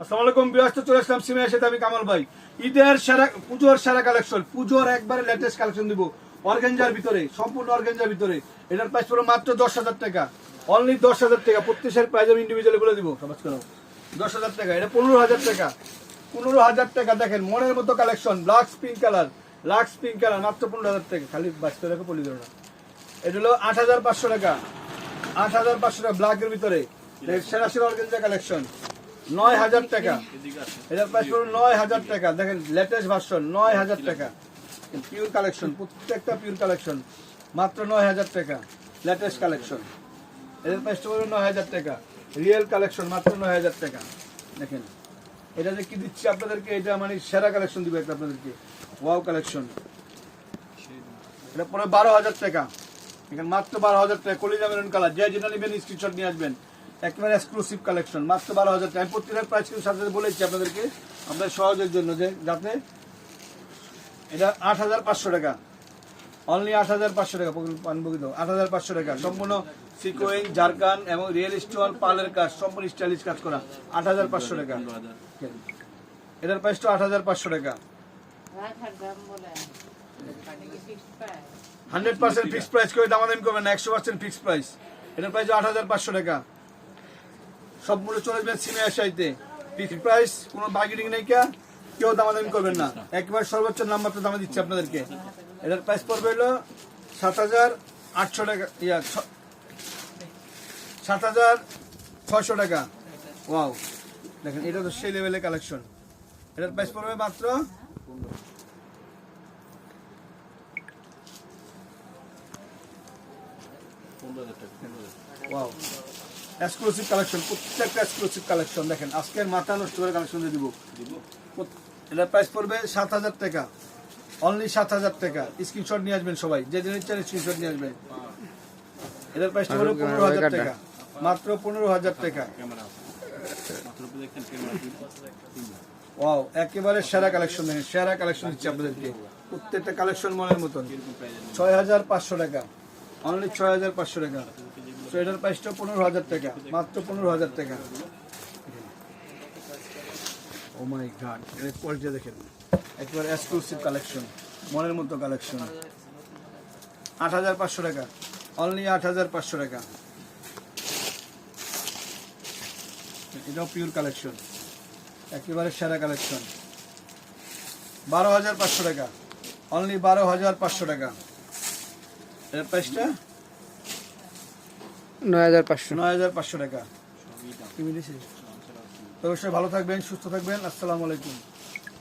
আসসালামু আলাইকুম ব্যস্ত চলে আসলাম সিমের সাথে আমি কামাল ভাই। ঈদের সেরা, পুজোর সেরা কালেকশন পুজোর একবারে লেটেস্ট কালেকশন দিব। অর্গেঞ্জার ভিতরে, সম্পূর্ণ অর্গেঞ্জার ভিতরে। এটার প্রাইস পড়বে মাত্র দশ হাজার টাকা। অনলি দশ হাজার টাকা, প্রত্যেকের প্রাইস আমি ইন্ডিভিজুয়ালি বলে দিব। সমাজ করো দশ হাজার টাকা, এটা পনেরো হাজার টাকা। পনেরো হাজার টাকা দেখেন, মনের মতো collection lux pink colour lux pink colour মাত্র পনেরো হাজার টাকা। খালি বাঁচতে রেখে পলি দিল না। এটা হলো আট হাজার পাঁচশো টাকা। আট হাজার পাঁচশো টাকা ব্ল্যাকের ভিতরে। সেরা সেরা অর্গেঞ্জা কালেকশন নয় হাজার টাকা। এটার প্রাইস পড়বে নয় হাজার টাকা। দেখেন লেটেস্ট ভার্সন নয় হাজার টাকা। পিওর কালেকশন প্রত্যেকটা পিওর কালেকশন মাত্র নয় হাজার টাকা লেটেস্ট কালেকশন এটার প্রাইস পড়বে নয় হাজার টাকা। রিয়েল কালেকশন মাত্র নয় হাজার টাকা। দেখেন, এটা যে কি দিচ্ছি আপনাদেরকে, এটা মানে সেরা কালেকশন দিবে একটা আপনাদেরকে। ওয়াও কালেকশন এটা পরে বারো হাজার টাকা। এখানে মাত্র বারো হাজার টাকা। কলিজা মেরুন কালার যে যেটা নেবেন স্ক্রিনশট নিয়ে আসবেন। একেবারে এক্সক্লুসিভ কালেকশন মাত্র বারো হাজার টাকা। আমি প্রত্যেকের প্রাইস কিন্তু সাথে বলেছি আপনাদেরকে। আপনাদের সহজের জন্য যে, যাতে এটা আট হাজার পাঁচশো টাকা। অনলি আট হাজার পাঁচশো টাকা পানবগিত আট হাজার পাঁচশো টাকা। সম্পূর্ণ সিকোয়েন জারকান এবং রিয়েল স্টোন পালের কাজ, সম্পূর্ণ স্টাইলিশ কাজ করা। আট হাজার পাঁচশো টাকা। এটার প্রাইস তো আট হাজার পাঁচশো টাকা। হান্ড্রেড পার্সেন্ট ফিক্সড প্রাইস করে দামাদামি করবেন না। একশো পার্সেন্ট ফিক্সড প্রাইস এটার প্রাইস আট হাজার পাঁচশো টাকা। সবগুলো চলে যাবেন সিমে আসাইতে ফিক্স প্রাইস কোনো বার্গেনিং নেই কে কেউ দামাদামি করবেন না। একবার সর্বোচ্চ নাম্বারটা দামে দিচ্ছি আপনাদেরকে। এটার প্রাইস পড়বে হলো সাত হাজার আটশো টাকা ইয়া সাত হাজার ছশো টাকা। ওয়াও দেখেন এটা তো সেই লেভেলের কালেকশন এটার প্রাইস পড়বে মাত্র ওয়াও এক্সক্লুসিভ কালেকশন প্রত্যেকটা এক্সক্লুসিভ কালেকশন দেখেন আজকের মাথা নষ্ট করে কালেকশন দিয়ে দিব। এটার প্রাইস পড়বে সাত হাজার টাকা। অনলি সাত হাজার টাকা। স্ক্রিনশট নিয়ে আসবেন সবাই। যে জিনিস চান স্ক্রিনশট নিয়ে আসবেন। এটার প্রাইস হলো পনেরো হাজার টাকা। মাত্র পনেরো হাজার টাকা। ওয়াও একেবারে সেরা কালেকশন দেখেন সেরা কালেকশন দিচ্ছি আপনাদেরকে। প্রত্যেকটা কালেকশন মনের মতন। ছয় হাজার পাঁচশো টাকা। অনলি ছয় হাজার পাঁচশো টাকা। তো এটার প্রাইসটা পনেরো হাজার টাকা, মাত্র পনেরো হাজার টাকা। ও মাই গড এর কোয়ালিটি দেখেন। একেবারে এক্সক্লুসিভ কালেকশন মনের মতো কালেকশন আট হাজার পাঁচশো টাকা অনলি আট হাজার পাঁচশো টাকা। এটাও পিওর কালেকশন একেবারে সেরা কালেকশন বারো হাজার পাঁচশো টাকা অনলি বারো হাজার পাঁচশো টাকা। এর প্রাইসটা নয় হাজার পাঁচশো। নয় হাজার পাঁচশো টাকা। অবশ্যই ভালো থাকবেন সুস্থ থাকবেন। আসসালামু আলাইকুম।